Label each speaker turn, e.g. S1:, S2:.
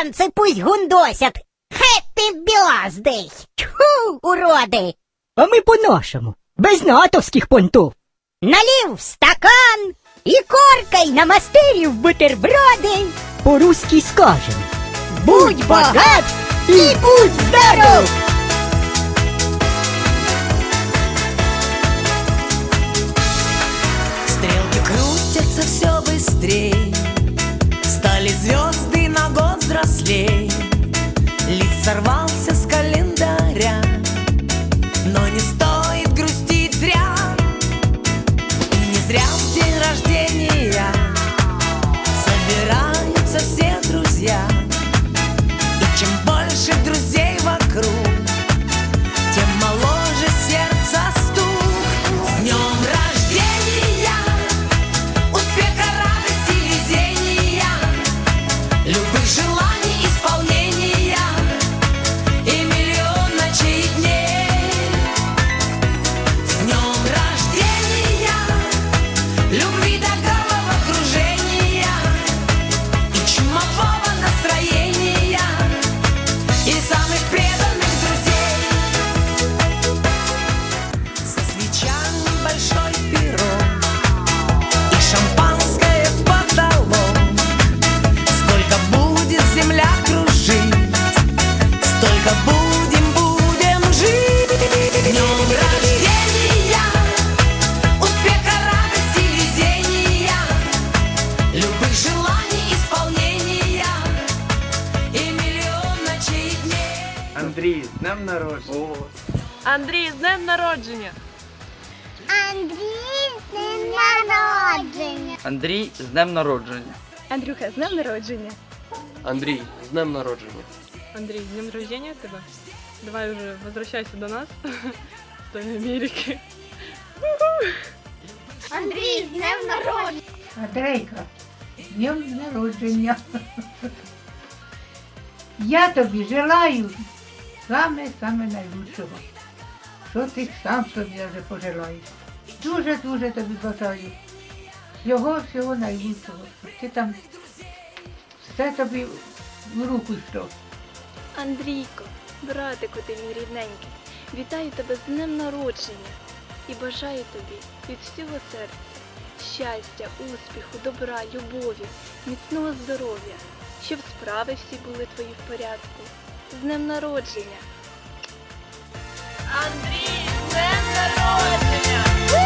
S1: танці пусть гундосять. Хеппі бьоздей! Тьфу, уроди!
S2: А ми по-нашому, без натовських понтов.
S1: Налив в стакан і коркай на мастерів бутерброди.
S2: По-руськи скажем.
S1: Будь багат і будь здоров!
S3: Стрелки крутятся все быстрее Стали звезды Лист сорвался
S4: Андрій, з днем народження. О,
S5: Андрій, з днем народження!
S6: Андрій з днем народження.
S4: Андрій, з днем народження.
S5: Андрюха, з днем народження!
S4: Андрій, з днем народження.
S5: Андрій, з днем рождения тебе. Давай уже возвращайся до нас, з той Америки.
S6: Андрій з днем народження.
S7: Андрейка, з днем народження. Я тобі желаю саме-саме найлучшого. Що ти сам собі вже пожелаєш. Дуже-дуже тобі бажаю. Всього-всього найлучшого. Ти там все тобі в руку йшло.
S8: Андрійко, братику ти мій рідненький, вітаю тебе з днем народження і бажаю тобі від всього серця щастя, успіху, добра, любові, міцного здоров'я, щоб справи всі були твої в порядку. З днем народження! Андрій, з днем народження!